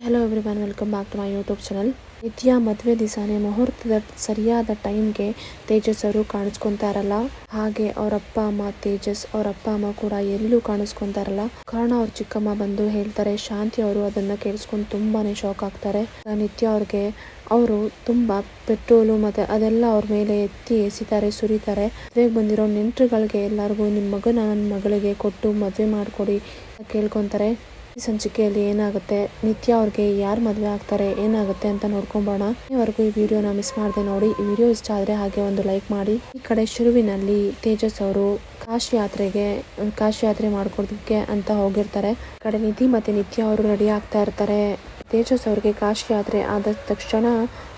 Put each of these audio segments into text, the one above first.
Hello everyone welcome back to my YouTube channel Nitya ಮದುವೆ ದಿವಸನೇ ಮುಹೂರ್ತದ ಸರಿಯಾದ ಟೈಮ್ಗೆ ತೇಜಸ್ ಅವರು ಕಾಣಿಸ್ಕೊಂತಾರಲ್ಲ? ಹಾಗೆ ಅವ್ರ ಅಪ್ಪ ಅಮ್ಮ ತೇಜಸ್ ಅವ್ರ ಅಪ್ಪ ಅಮ್ಮ ಕೂಡ ಎಲ್ಲೂ ಕಾಣಿಸ್ಕೊಂತಾರಲ್ಲ? ಕಾರಣ ಅವ್ರ ಚಿಕ್ಕಮ್ಮ ಬಂದು ಹೇಳ್ತಾರೆ, ಶಾಂತಿ ಅವರು ಅದನ್ನ ಕೇಳಿಸ್ಕೊಂಡು ತುಂಬಾನೇ ಶಾಕ್ ಆಗ್ತಾರೆ. ನಿತ್ಯ ಅವ್ರಿಗೆ ಅವರು ತುಂಬಾ ಪೆಟ್ರೋಲು ಮತ್ತೆ ಅದೆಲ್ಲ ಅವ್ರ ಮೇಲೆ ಎತ್ತಿ ಎಸಿತಾರೆ, ಸುರಿತಾರೆ. ಮದುವೆಗೆ ಬಂದಿರೋ ನೆಂಟರುಗಳಿಗೆ ಎಲ್ಲರಿಗೂ ನಿಮ್ಮ ಮಗನ ನನ್ನ ಮಗಳಿಗೆ ಕೊಟ್ಟು ಮದುವೆ ಮಾಡಿಕೊಡಿ ಕೇಳ್ಕೊಂತಾರೆ. ಈ ಸಂಚಿಕೆಯಲ್ಲಿ ಏನಾಗುತ್ತೆ? ನಿತ್ಯ ಅವ್ರಿಗೆ ಯಾರು ಮದುವೆ ಆಗ್ತಾರೆ? ಏನಾಗುತ್ತೆ ಅಂತ ನೋಡ್ಕೊಂಬೋಣ. ಇವರೆಗೂ ಈ ವಿಡಿಯೋನ ಮಿಸ್ ಮಾಡದೆ ನೋಡಿ. ಈ ವಿಡಿಯೋ ಇಷ್ಟ ಆದ್ರೆ ಹಾಗೆ ಒಂದು ಲೈಕ್ ಮಾಡಿ. ಈ ಕಡೆ ಶುರುವಿನಲ್ಲಿ ತೇಜಸ್ ಅವರು ಕಾಶಿ ಯಾತ್ರೆಗೆ, ಕಾಶಿ ಯಾತ್ರೆ ಮಾಡ್ಕೊಡೋದಕ್ಕೆ ಅಂತ ಹೋಗಿರ್ತಾರೆ. ಕಡೆ ನಿಧಿ ಮತ್ತೆ ನಿತ್ಯ ಅವರು ರೆಡಿ ಆಗ್ತಾ ಇರ್ತಾರೆ. ತೇಜಸ್ ಅವ್ರಿಗೆ ಕಾಶಿ ಯಾತ್ರೆ ಆದ ತಕ್ಷಣ,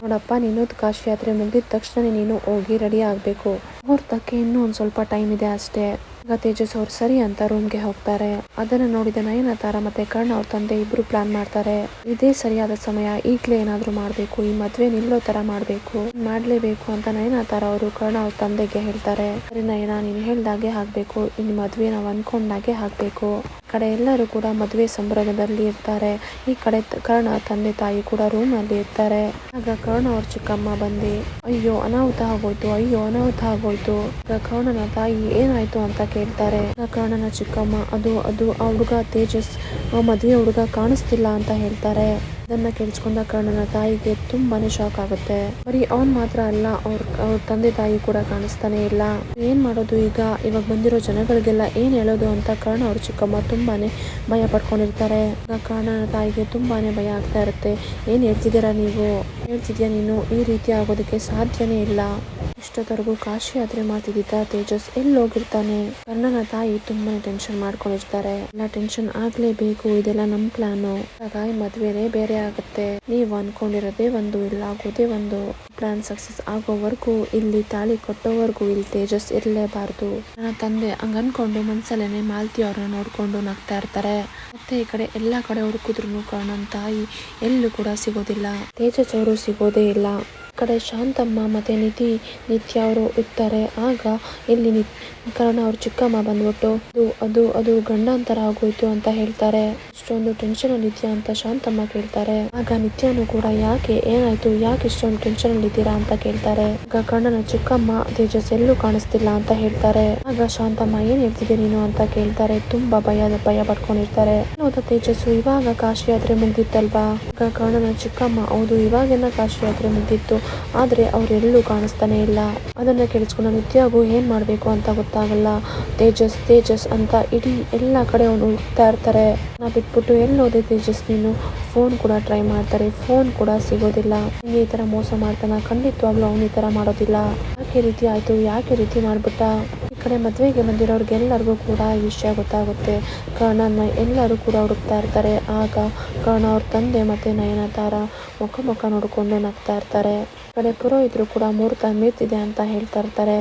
ನೋಡಪ್ಪ ನೀನು ಕಾಶಿ ಯಾತ್ರೆ ಮುಗಿದ ತಕ್ಷಣ ನೀನು ಹೋಗಿ ರೆಡಿ ಆಗಬೇಕು. ಮುಹೂರ್ತಕ್ಕೆ ಇನ್ನೂ ಒಂದು ಸ್ವಲ್ಪ ಟೈಮ್ ಇದೆ ಅಷ್ಟೇ. ಆಗ ತೇಜಸ್ ಅವ್ರು ಸರಿ ಅಂತ ರೂಮ್ಗೆ ಹೋಗ್ತಾರೆ. ಅದನ್ನ ನೋಡಿದ ನಯನತಾರ ಮತ್ತೆ ಕರ್ಣ ಅವ್ರ ತಂದೆ ಇಬ್ರು ಪ್ಲಾನ್ ಮಾಡ್ತಾರೆ. ಇದೇ ಸರಿಯಾದ ಸಮಯ, ಈಗ್ಲೇ ಏನಾದ್ರು ಮಾಡ್ಬೇಕು, ಈ ಮದ್ವೆ ನಿಲ್ಲೋ ತರ ಮಾಡ್ಬೇಕು, ಮಾಡ್ಲೇಬೇಕು ಅಂತ ನಯನತಾರ ಅವರು ಕರ್ಣ ಅವ್ರ ತಂದೆಗೆ ಹೇಳ್ತಾರೆ. ಸರಿ ನಯನ, ನೀನು ಹೇಳ್ದಾಗೆ ಹಾಕ್ಬೇಕು ಇನ್ ಮದ್ವೆ ನಾವು ಅನ್ಕೊಂಡಾಗೆ ಹಾಕ್ಬೇಕು ಕಡೆ ಎಲ್ಲರೂ ಕೂಡ ಮದುವೆ ಸಂಭ್ರಮದಲ್ಲಿ ಇರ್ತಾರೆ. ಈ ಕಡೆ ಕರ್ಣ ತಂದೆ ತಾಯಿ ಕೂಡ ರೂಮ್ ಅಲ್ಲಿ ಇರ್ತಾರೆ. ಆಗ ಕರ್ಣ ಅವ್ರ ಚಿಕ್ಕಮ್ಮ ಬಂದಿ, ಅಯ್ಯೋ, ಅನಾಹುತ ಆಗೋಯ್ತು, ಅಯ್ಯೋ, ಅನಾಹುತ ಆಗೋಯ್ತು. ಆಗ ಕರ್ಣನ ತಾಯಿ ಏನಾಯ್ತು ಅಂತ ಕೇಳ್ತಾರೆ ಆಗ ಕರ್ಣನ ಚಿಕ್ಕಮ್ಮ, ಅದು ಅದು, ಆ ಹುಡುಗ ತೇಜಸ್, ಆ ಮದುವೆ ಹುಡುಗ ಕಾಣಿಸ್ತಿಲ್ಲ ಅಂತ ಹೇಳ್ತಾರೆ. ಅದನ್ನ ಕೇಳಿಸ್ಕೊಂಡ ಕರ್ಣನ ತಾಯಿಗೆ ತುಂಬಾನೇ ಶಾಕ್ ಆಗುತ್ತೆ. ಬರೀ ಅವ್ನ್ ಮಾತ್ರ ಅಲ್ಲ, ಅವ್ರ ಅವ್ರ ತಂದೆ ತಾಯಿ ಕೂಡ ಕಾಣಿಸ್ತಾನೆ ಇಲ್ಲ. ಏನ್ ಮಾಡೋದು ಈಗ? ಇವಾಗ ಬಂದಿರೋ ಜನಗಳಿಗೆಲ್ಲ ಏನ್ ಹೇಳೋದು ಅಂತ ಕಾರಣ ಅವ್ರ ಚಿಕ್ಕಮ್ಮ ತುಂಬಾನೇ ಭಯ ಪಡ್ಕೊಂಡಿರ್ತಾರೆ. ಕರ್ಣನ ತಾಯಿಗೆ ತುಂಬಾನೇ ಭಯ ಆಗ್ತಾ ಇರುತ್ತೆ. ಏನ್ ಹೇಳ್ತಿದ್ದೀರಾ ನೀವು? ಹೇಳ್ತಿದ್ಯಾ ನೀನು? ಈ ರೀತಿ ಆಗೋದಕ್ಕೆ ಸಾಧ್ಯನೇ ಇಲ್ಲ. ಇಷ್ಟೊತ್ತರೆಗೂ ಕಾಶಿ ಯಾತ್ರೆ ಮಾಡ್ತಿದ್ದ ತೇಜಸ್ ಎಲ್ಲಿ ಹೋಗಿರ್ತಾನೆ ಕರ್ಣನ ತಾಯಿ ತುಂಬಾನೇ ಟೆನ್ಷನ್ ಮಾಡ್ಕೊಂಡಿರ್ತಾರೆ ಎಲ್ಲ ಟೆನ್ಷನ್ ಆಗ್ಲೇಬೇಕು, ಇದೆಲ್ಲ ನಮ್ ಪ್ಲಾನು ಹಾಗಾಗಿ ಮದ್ವೆನೇ ಬೇರೆ ಆಗುತ್ತೆ. ನೀವ್ ಅನ್ಕೊಂಡಿರೋದೇ ಒಂದು, ಇಲ್ಲ ಆಗೋದೇ ಒಂದು. ಪ್ಲಾನ್ ಸಕ್ಸಸ್ ಆಗೋವರೆಗೂ, ಇಲ್ಲಿ ತಾಳಿ ಕೊಟ್ಟೋವರೆಗೂ ಇಲ್ಲಿ ತೇಜಸ್ ಇರಲೇಬಾರ್ದು. ನನ್ನ ತಂದೆ ಹಂಗ ಅನ್ಕೊಂಡು ಮನ್ಸಲ್ಲೇನೆ ಮಾಲ್ತಿ ಅವ್ರನ್ನ ನೋಡ್ಕೊಂಡು ನಗ್ತಾ ಇರ್ತಾರೆ. ಮತ್ತೆ ಈ ಕಡೆ ಎಲ್ಲಾ ಕಡೆ ಹುಡುಕಿದ್ರು ಕರ್ಣನ್ ತಾಯಿ ಎಲ್ಲೂ ಕೂಡ ಸಿಗೋದಿಲ್ಲ. ತೇಜಸ್ ಅವರು ಸಿಗೋದೇ ಇಲ್ಲ. ಕಡೆ ಶಾಂತಮ್ಮ ಮತ್ತು ನಿಧಿ ನಿತ್ಯ ಅವರು ಇರ್ತಾರೆ. ಆಗ ಇಲ್ಲಿ ನಿ ಕರ್ಣ ಅವ್ರ ಚಿಕ್ಕಮ್ಮ ಬಂದ್ಬಿಟ್ಟು, ಅದು ಅದು ಅದು ಗಂಡಾಂತರ ಆಗೋಯ್ತು ಅಂತ ಹೇಳ್ತಾರೆ. ಇಷ್ಟೊಂದು ಟೆನ್ಷನ್ ಅಲ್ಲಿ ಇದೆಯಾ ಅಂತ ಶಾಂತಮ್ಮ ಕೇಳ್ತಾರೆ. ಆಗ ನಿತ್ಯಾನು ಕೂಡ ಯಾಕೆ, ಏನಾಯ್ತು, ಯಾಕೆ ಇಷ್ಟೊಂದು ಟೆನ್ಷನ್ ಅಲ್ಲಿ ಇದ್ದೀರಾ ಅಂತ ಕೇಳ್ತಾರೆ. ಆಗ ಗಂಡನ ಚಿಕ್ಕಮ್ಮ ತೇಜಸ್ ಎಲ್ಲೂ ಕಾಣಿಸ್ತಿಲ್ಲ ಅಂತ ಹೇಳ್ತಾರೆ. ಆಗ ಶಾಂತಮ್ಮ, ಏನ್ ಹೇಳ್ತಿದ್ದೆ ನೀನು? ಅಂತ ಕೇಳ್ತಾರೆ. ತುಂಬಾ ಭಯ ಭಯ ಪಡ್ಕೊಂಡಿರ್ತಾರೆ ಹೌದಾ ತೇಜಸ್ಸು ಇವಾಗ ಕಾಶಿ ಯಾತ್ರೆ ಮುಗ್ದಿತ್ತಲ್ವಾ? ಆಗ ಗಂಡನ ಚಿಕ್ಕಮ್ಮ, ಹೌದು, ಇವಾಗೆಲ್ಲ ಕಾಶಿ ಯಾತ್ರೆ ಮುಗ್ದಿತ್ತು. ಆದ್ರೆ ಅವ್ರೆಲ್ಲೂ ಕಾಣಿಸ್ತಾನೆ ಇಲ್ಲ. ಅದನ್ನ ಕೇಳಿಸ್ಕೊಂಡು ನಿತ್ಯಾಗೂ ಏನ್ ಮಾಡ್ಬೇಕು ಅಂತ ಗೊತ್ತಾಗಲ್ಲ. ತೇಜಸ್ ತೇಜಸ್ ಅಂತ ಇಡೀ ಎಲ್ಲ ಕಡೆ ಅವನು ಹುಡುಕ್ತಾ ಇರ್ತಾರೆ. ಬಿಟ್ಬಿಟ್ಟು ಎಲ್ಲೋದೆ ತೇಜಸ್ ನೀನು? ಫೋನ್ ಕೂಡ ಟ್ರೈ ಮಾಡ್ತಾರೆ. ಫೋನ್ ಕೂಡ ಸಿಗೋದಿಲ್ಲ. ಈ ತರ ಮೋಸ ಮಾಡ್ತಾನ, ಖಂಡಿತವಾಗ್ಲೂ ಅವನು ಈ ತರ ಮಾಡೋದಿಲ್ಲ. ಯಾಕೆ ರೀತಿ ಆಯ್ತು? ಯಾಕೆ ರೀತಿ ಮಾಡ್ಬಿಟ್ಟ? ಕಡೆ ಮದುವೆಗೆ ಬಂದಿರೋರಿಗೆಲ್ಲರಿಗೂ ಕೂಡ ಈ ವಿಷಯ ಗೊತ್ತಾಗುತ್ತೆ. ಕರ್ಣನ ಎಲ್ಲರೂ ಕೂಡ ಹುಡುಕ್ತಾ ಇರ್ತಾರೆ. ಆಗ ಕರ್ಣ ಅವ್ರ ತಂದೆ ಮತ್ತೆ ನಯನತಾರ ಮುಖ ಮುಖ ನೋಡಿಕೊಂಡು ನಗ್ತಾ ಇರ್ತಾರೆ. ಕಡೆ ಪುರೋಹಿತರು ಕೂಡ ಮುಹೂರ್ತ ಮೀರ್ತಿದೆ ಅಂತ ಹೇಳ್ತಾ ಇರ್ತಾರೆ.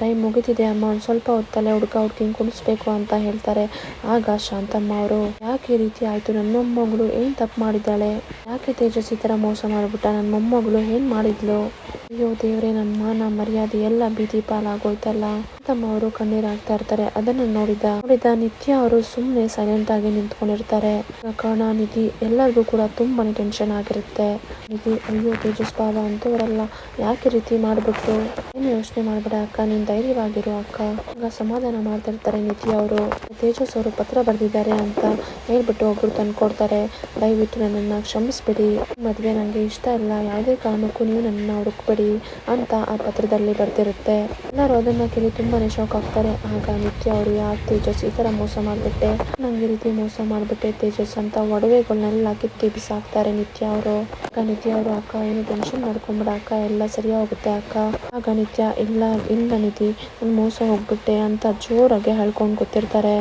ಟೈಮ್ ಮುಗಿತಿದೆ ಅಮ್ಮ, ಒಂದು ಸ್ವಲ್ಪ ಹೊತ್ತಲ್ಲೇ ಹುಡುಗ ಹುಡುಗಿನ ಕುಣಿಸ್ಬೇಕು ಅಂತ ಹೇಳ್ತಾರೆ. ಆಗ ಶಾಂತಮ್ಮ ಅವರು, ಯಾಕೆ ಈ ರೀತಿ ಆಯ್ತು? ನನ್ನ ಮೊಮ್ಮಗಳು ಏನು ತಪ್ಪು ಮಾಡಿದ್ದಾಳೆ? ಯಾಕೆ ತೇಜಸ್ವಿ ಥರ ಮೋಸ ಮಾಡಿಬಿಟ್ಟ? ನನ್ನ ಮೊಮ್ಮಗಳು ಏನು ಮಾಡಿದ್ಲು? ಅಯ್ಯೋ ದೇವ್ರೆ ನನ್ನ ಮಾನ ಮರ್ಯಾದೆ ಎಲ್ಲ ಬೀದಿ ಪಾಲಾಗೋಯ್ತಲ್ಲ. ಅವರು ಕಣ್ಣೀರಾಗ್ತಾ ಇರ್ತಾರೆ. ಅದನ್ನ ನೋಡಿದ ನೋಡಿದ ನಿತ್ಯ ಅವರು ಸುಮ್ಮನೆ ಸೈಲೆಂಟ್ ಆಗಿ ನಿಂತ್ಕೊಂಡಿರ್ತಾರೆ. ಕಾರಣ, ನಿಧಿ ಎಲ್ಲರಿಗೂ ಕೂಡ ತುಂಬಾನೇ ಟೆನ್ಷನ್ ಆಗಿರುತ್ತೆ. ನಿಧಿ, ಅಯ್ಯೋ ತೇಜಸ್ ಅಂತವರೆಲ್ಲ ಯಾಕೆ ರೀತಿ ಮಾಡ್ಬಿಟ್ಟು ಏನು ಯೋಚನೆ ಮಾಡ್ಬೇಡ ಅಕ್ಕ, ನೀನ್ ಧೈರ್ಯವಾಗಿರು ಅಕ್ಕ. ಸಮಾಧಾನ ಸಮಾಧಾನ ಮಾಡ್ತಿರ್ತಾರೆ ನಿಧಿ ಅವರು. ತೇಜಸ್ ಅವರು ಪತ್ರ ಬರೆದಿದ್ದಾರೆ ಅಂತ ಹೇಳ್ಬಿಟ್ಟು ಒಬ್ರು ತಂದ್ಕೊಡ್ತಾರೆ ದಯವಿಟ್ಟು ನನ್ನನ್ನ ಕ್ಷಮಿಸ್ಬಿಡಿ. ಮದ್ವೆ ನಂಗೆ ಇಷ್ಟ ಇಲ್ಲ. ಯಾವುದೇ ಕಾರಣಕ್ಕೂ ನೀವು ನನ್ನ ಹುಡುಕ್ಬೇಡಿ ಅಂತ ಆ ಪತ್ರದಲ್ಲಿ ಬರ್ತಿರುತ್ತೆ ಎಲ್ಲರೂ ಅದನ್ನ ಕೇಳಿ ತುಂಬಾನೇ ಶಾಕ್ ಆಗ್ತಾರೆ ಆಗ ನಿತ್ಯ ಅವರು ಯಾಕೆ ತೇಜಸ್ ಈ ತರ ಮೋಸ ಮಾಡ್ಬಿಟ್ಟೆ. ನಂಗೆ ಈ ರೀತಿ ಮೋಸ ಮಾಡ್ಬಿಟ್ಟೆ ತೇಜಸ್ ಅಂತ ಒಡವೆಗಳನ್ನೆಲ್ಲ ಕಿತ್ತಿ ಬಿಸಾಕ್ತಾರೆ ನಿತ್ಯ ಅವರು. ಆಗ ನಿತ್ಯ ಅವರು, ಅಕ್ಕ, ಏನು ಟೆನ್ಷನ್ ಮಾಡ್ಕೊಂಬಿಡ ಅಕ್ಕ, ಎಲ್ಲ ಸರಿ ಹೋಗುತ್ತೆ ಅಕ್ಕ. ಆಗ ನಿತ್ಯ, ಇಲ್ಲ ಇಲ್ಲ ನಿಧಿ ನಾನು ಮೋಸ ಹೋಗ್ಬಿಟ್ಟೆ ಅಂತ ಜೋರಾಗಿ ಹೇಳ್ಕೊಂಡು ಗೊತ್ತಿರ್ತಾರೆ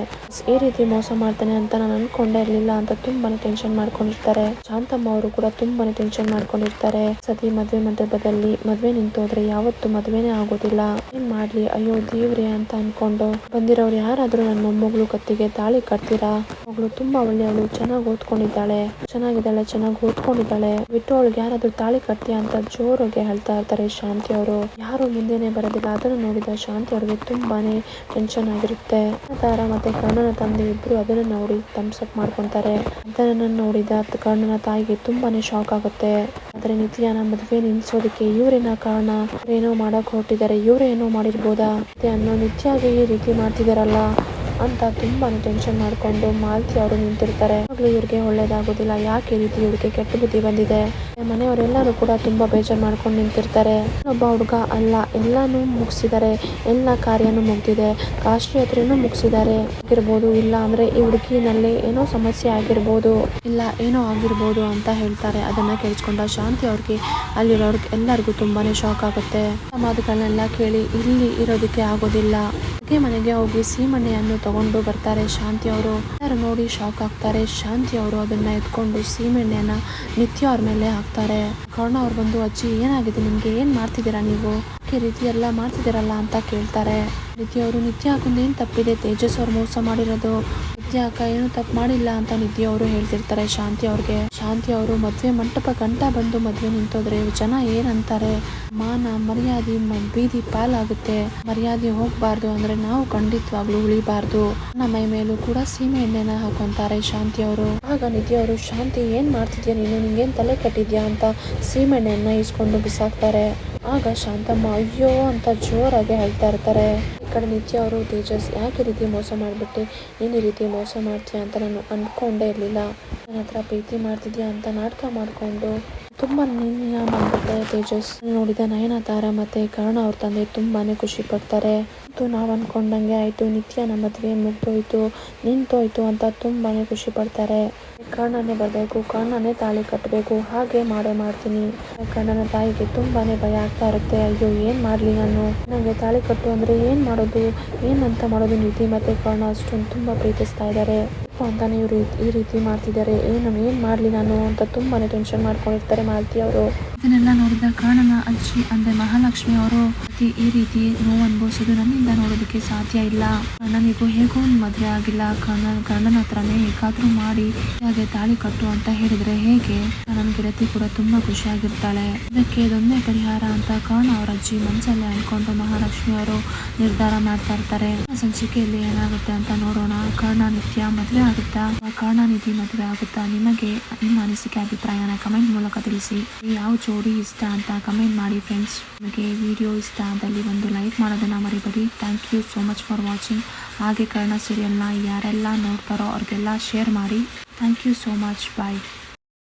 ಈ ರೀತಿ ಮೋಸ ಮಾಡ್ತಾನೆ ಅಂತ ನಾನು ಅನ್ಕೊಂಡೇ ಇರ್ಲಿಲ್ಲ ಅಂತ ತುಂಬಾನೇ ಟೆನ್ಷನ್ ಮಾಡ್ಕೊಂಡಿರ್ತಾರೆ. ಶಾಂತಮ್ಮ ಅವರು ಕೂಡ ತುಂಬಾನೇ ಟೆನ್ಷನ್ ಮಾಡ್ಕೊಂಡಿರ್ತಾರೆ. ಸತಿ ಮದ್ವೆ ಮಂಟಪದಲ್ಲಿ ಮದ್ವೆ ನಿಂತೋದ್ರೆ ಯಾವತ್ತು ಮದ್ವೆನೇ ಆಗೋದಿಲ್ಲ. ಏನ್ ಮಾಡ್ಲಿ? ಅಯ್ಯೋ ದೇವ್ರೆ ಅಂತ ಅನ್ಕೊಂಡು ಬಂದಿರೋರು ಯಾರಾದ್ರೂ ನನ್ನ ಮೊಮ್ಮಗಳು ಕತ್ತಿಗೆ ತಾಳಿ ಕಟ್ತೀರಾ? ಮಗಳು ತುಂಬಾ ಒಳ್ಳೆಯವಳು, ಚೆನ್ನಾಗಿ ಓದ್ಕೊಂಡಿದ್ದಾಳೆ. ಚೆನ್ನಾಗಿದ್ದಾಳೆ, ಚೆನ್ನಾಗಿ ಓದ್ಕೊಂಡಿದ್ದಾಳೆ. ಬಿಟ್ಟು ಅವಳಿಗೆ ಯಾರಾದ್ರೂ ತಾಳಿ ಕಟ್ತೀಯಾ ಅಂತ ಜೋರಾಗಿ ಹೇಳ್ತಾ ಇರ್ತಾರೆ ಶಾಂತಿ ಅವರು. ಯಾರು ಮುಂದೆನೆ ಬರೋದಿಲ್ಲ. ಅದನ್ನು ನೋಡಿದ ಶಾಂತಿ ಅವ್ರಿಗೆ ತುಂಬಾನೇ ಟೆನ್ಷನ್ ಆಗಿರುತ್ತೆ. ತಾರ ಮತ್ತೆ ಕರ್ಣನ ತಂದೆ ಇಬ್ರು ಅದನ್ನ ನೋಡಿ ಥಮ್ಸ್ ಅಪ್ ಮಾಡ್ಕೊಂತಾರೆ. ಅದನ್ನ ನೋಡಿದ ಕರ್ಣನ ತಾಯಿಗೆ ತುಂಬಾನೇ ಶಾಕ್ ಆಗುತ್ತೆ. ಆದ್ರೆ ನಿತ್ಯಾನ ಮದುವೆ ನಿಲ್ಸೋದಕ್ಕೆ ಇವ್ರೇನ ಕಾರಣ? ಏನೋ ಮಾಡಕ್ ಹೊರಟಿದ್ದಾರೆ. ಇವ್ರೇನೋ ಮಾಡಿರ್ಬೋದಾ? ಅನ್ನೋ ನಿತ್ಯಾಗೆ ಈ ರೀತಿ ಮಾಡ್ತಿದಾರಲ್ಲ ಅಂತ ತುಂಬಾನೇ ಟೆನ್ಷನ್ ಮಾಡ್ಕೊಂಡು ಮಾಲತಿ ಅವರು ನಿಂತಿರ್ತಾರೆ. ಆಗ್ಲೂ ಇವ್ರಿಗೆ ಒಳ್ಳೇದಾಗೋದಿಲ್ಲ. ಯಾಕೆ ಈ ರೀತಿ ಇವ್ರಿಗೆ ಕೆಟ್ಟ ಬುದ್ಧಿ ಬಂದಿದೆ? ಮನೆಯವರೆಲ್ಲರೂ ಕೂಡ ತುಂಬಾ ಬೇಜಾರ್ ಮಾಡ್ಕೊಂಡು ನಿಂತಿರ್ತಾರೆ. ಒಬ್ಬ ಹುಡುಗ ಅಲ್ಲ. ಎಲ್ಲಾನು ಮುಗಿಸಿದ್ದಾರೆ. ಎಲ್ಲ ಕಾರ್ಯನೂ ಮುಗ್ದಿದೆ. ಕಾಶಿ ಹತ್ರನೂ ಮುಗಿಸಿದ್ದಾರೆ. ಆಗಿರ್ಬೋದು, ಇಲ್ಲ ಅಂದ್ರೆ ಈ ಹುಡುಗಿನಲ್ಲಿ ಏನೋ ಸಮಸ್ಯೆ ಆಗಿರ್ಬೋದು, ಇಲ್ಲ ಏನೋ ಆಗಿರ್ಬೋದು ಅಂತ ಹೇಳ್ತಾರೆ. ಅದನ್ನ ಕೇಳಿಸ್ಕೊಂಡ ಶಾಂತಿ ಅವ್ರಿಗೆ ಅಲ್ಲಿರೋರ್ಗೆ ಎಲ್ಲರಿಗೂ ತುಂಬಾನೇ ಶಾಕ್ ಆಗುತ್ತೆ. ಮಾತುಗಳನ್ನೆಲ್ಲ ಕೇಳಿ ಇಲ್ಲಿ ಇರೋದಕ್ಕೆ ಆಗೋದಿಲ್ಲ. ಮನೆಗೆ ಹೋಗಿ ಸೀಮಣ್ಣೆಯನ್ನು ತಗೊಂಡು ಬರ್ತಾರೆ ಶಾಂತಿ ಅವರು. ನೋಡಿ ಶಾಕ್ ಆಗ್ತಾರೆ. ಶಾಂತಿ ಅವರು ಅದನ್ನ ಎತ್ಕೊಂಡು ಸೀಮೆಣ್ಣೆಯನ್ನ ನಿತ್ಯ ಅವ್ರ ಮೇಲೆ ಹಾಕ್ತಾರೆ. ಕರ್ಣ ಅವ್ರು ಬಂದು, ಅಜ್ಜಿ, ಏನಾಗಿದೆ? ನಿಮ್ಗೆ ಏನ್ ಮಾಡ್ತಿದ್ದೀರಾ ನೀವು? ಈ ರೀತಿ ಎಲ್ಲ ಮಾಡ್ತಿದ್ದೀರಲ್ಲ ಅಂತ ಕೇಳ್ತಾರೆ. ನಿತ್ಯ ಅವರು, ನಿತ್ಯ ಹಾಕೊಂಡು ಏನ್ ತಪ್ಪಿದೆ? ತೇಜಸ್ ಅವ್ರು ಮೋಸ ಮಾಡಿರೋದು. ನಿತ್ಯ ಅಕ್ಕ ಏನು ತಪ್ಪು ಮಾಡಿಲ್ಲ ಅಂತ ನಿತ್ಯ ಅವರು ಹೇಳ್ತಿರ್ತಾರೆ ಶಾಂತಿ ಅವ್ರಿಗೆ. ಶಾಂತಿ ಅವರು ಮದುವೆ ಮಂಟಪ ಗಂಟ ಬಂದು ಮದುವೆ ನಿಂತೋದ್ರೆ ಜನ ಏನಂತಾರೆ? ಮಾನ, ಮರ್ಯಾದೆ ಬೀದಿ ಪಾಲಾಗುತ್ತೆ. ಮರ್ಯಾದೆ ಹೋಗ್ಬಾರ್ದು ಅಂದ್ರೆ ನಾವು ಖಂಡಿತವಾಗ್ಲೂ ಉಳಿಬಾರ್ದು. ನಮ್ಮ ಮೈ ಮೇಲೂ ಕೂಡ ಸೀಮೆ ಎಣ್ಣೆನ ಹಾಕೊಂತಾರೆ ಶಾಂತಿ ಅವರು. ಆಗ ನಿಧಿ ಅವರು ಶಾಂತಿ, ಏನು ಮಾಡ್ತಿದ್ಯಾ ನೀನು? ನಿಂಗೇನು ತಲೆ ಕಟ್ಟಿದ್ಯಾ? ಅಂತ ಸೀಮೆಣ್ಣೆಯನ್ನು ಈಸ್ಕೊಂಡು ಬಿಸಾಕ್ತಾರೆ. ಆಗ ಶಾಂತಮ್ಮ, ಅಯ್ಯೋ, ಅಂತ ಜೋರಾಗಿ ಹೇಳ್ತಾ ಇರ್ತಾರೆ. ಈ ಕಡೆ ನಿತ್ಯ ಅವರು ತೇಜಸ್, ಯಾಕೆ ರೀತಿ ಮೋಸ ಮಾಡಿಬಿಟ್ಟು? ನೀನು ರೀತಿ ಮೋಸ ಮಾಡ್ತೀಯಾ ಅಂತ ನಾನು ಅಂದ್ಕೊಂಡೇ ಇರಲಿಲ್ಲ. ನನ್ನ ಹತ್ರ ಪ್ರೀತಿ ಮಾಡ್ತಿದ್ಯಾ ಅಂತ ನಾಟಕ ಮಾಡಿಕೊಂಡು ತುಂಬ ನಿನ್ನ ತೇಜಸ್ ನೋಡಿದ ನಯನತಾರ ಮತ್ತೆ ಕರ್ಣ ಅವ್ರ ತಂದೆ ತುಂಬಾನೇ ಖುಷಿ ಪಡ್ತಾರೆ. ನಾವು ಅನ್ಕೊಂಡಂಗೆ ಆಯ್ತು, ನಿತ್ಯ ನಮ್ಮ ಮದುವೆ ಮುಗ್ದೋಯ್ತು, ನಿಂತೋಯ್ತು ಅಂತ ತುಂಬಾನೇ ಖುಷಿ ಪಡ್ತಾರೆ. ಕರ್ಣನೇ ಬರಬೇಕು, ಕರ್ಣನೇ ತಾಳಿ ಕಟ್ಟಬೇಕು ಹಾಗೆ ಮಾಡೇ ಮಾಡ್ತೀನಿ. ಕರ್ಣನ ತಾಯಿಗೆ ತುಂಬಾನೇ ಭಯ ಆಗ್ತಾ ಇರುತ್ತೆ, ಅಯ್ಯೋ, ಏನ್ ಮಾಡ್ಲಿ ನಾನು? ನನಗೆ ತಾಳಿ ಕಟ್ಟು ಅಂದ್ರೆ ಏನ್ ಮಾಡೋದು? ಏನಂತ ಮಾಡೋದು ನಿತಿ ಮತ್ತೆ ಕರ್ಣ ಅಷ್ಟೊಂದು ತುಂಬಾ ಪ್ರೀತಿಸ್ತಾ ಇದ್ದಾರೆ ಅಂತಾನೆ ಇವರು ಈ ರೀತಿ ಮಾಡ್ತಿದ್ದಾರೆ ಏನು ಏನ್ ಮಾಡ್ಲಿ ನಾನು ಅಂತ ತುಂಬಾನೇ ಟೆನ್ಷನ್ ಮಾಡ್ಕೊಂಡಿರ್ತಾರೆ ಮಾಲತಿ ಅವರು. ಇದನ್ನೆಲ್ಲ ನೋಡಿದ ಕಾರಣ ಅಜ್ಜಿ ಅಂದ್ರೆ ಮಹಾಲಕ್ಷ್ಮಿ ಅವರು ಈ ರೀತಿ ನೋವು ಅನುಭವಿಸೋದು ನನ್ನಿಂದ ನೋಡೋದಕ್ಕೆ ಸಾಧ್ಯ ಇಲ್ಲ. ನನಗೂ ಹೇಗೂ ಮದುವೆ ಆಗಿಲ್ಲ. ಕಣ್ಣ ಕರ್ಣನ ಹತ್ರನೇ ಹೇಗಾದ್ರೂ ಮಾಡಿ ಹಾಗೆ ತಾಳಿ ಕಟ್ಟು ಅಂತ ಹೇಳಿದ್ರೆ ಹೇಗೆ? ನನ್ನ ಗೆಳತಿ ಕೂಡ ತುಂಬಾ ಖುಷಿಯಾಗಿರ್ತಾಳೆ. ಇದಕ್ಕೆ ಇದೊಂದೇ ಪರಿಹಾರ ಅಂತ ಕಾರಣ ಅವರ ಅಜ್ಜಿ ಮನಸ್ಸಲ್ಲೇ ಅನ್ಕೊಂಡು ಮಹಾಲಕ್ಷ್ಮಿ ಅವರು ನಿರ್ಧಾರ ಮಾಡ್ತಾ ಇರ್ತಾರೆ. ಸಂಚಿಕೆಯಲ್ಲಿ ಏನಾಗುತ್ತೆ ಅಂತ ನೋಡೋಣ. ಕರ್ಣ, ನಿತ್ಯ ಮದುವೆ ಆಗುತ್ತಾ? ಕರ್ಣ, ನಿಧಿ ಮದುವೆ ಆಗುತ್ತಾ? ನಿಮಗೆ ನಿಮ್ಮ ಅನಿಸಿಕೆ, ಅಭಿಪ್ರಾಯನ ಕಮೆಂಟ್ ಮೂಲಕ ತಿಳಿಸಿ. ಯಾವ ಜೋಡಿ ಇಷ್ಟ ಅಂತ ಕಮೆಂಟ್ ಮಾಡಿ ಫ್ರೆಂಡ್ಸ್ ನಿಮಗೆ ವಿಡಿಯೋ ಇಷ್ಟ ಆದಲ್ಲಿ ಒಂದು ಲೈಕ್ ಮಾಡೋದನ್ನ ಮರಿಬೇಡಿ. Thank you so much for watching ಹಾಗೆ ಕರ್ಣ ಸೀರಿಯಲ್ನ ಯಾರೆಲ್ಲ ನೋಡ್ತಾರೋ ಅವ್ರಿಗೆಲ್ಲ ಶೇರ್ ಮಾಡಿ. Thank you so much bye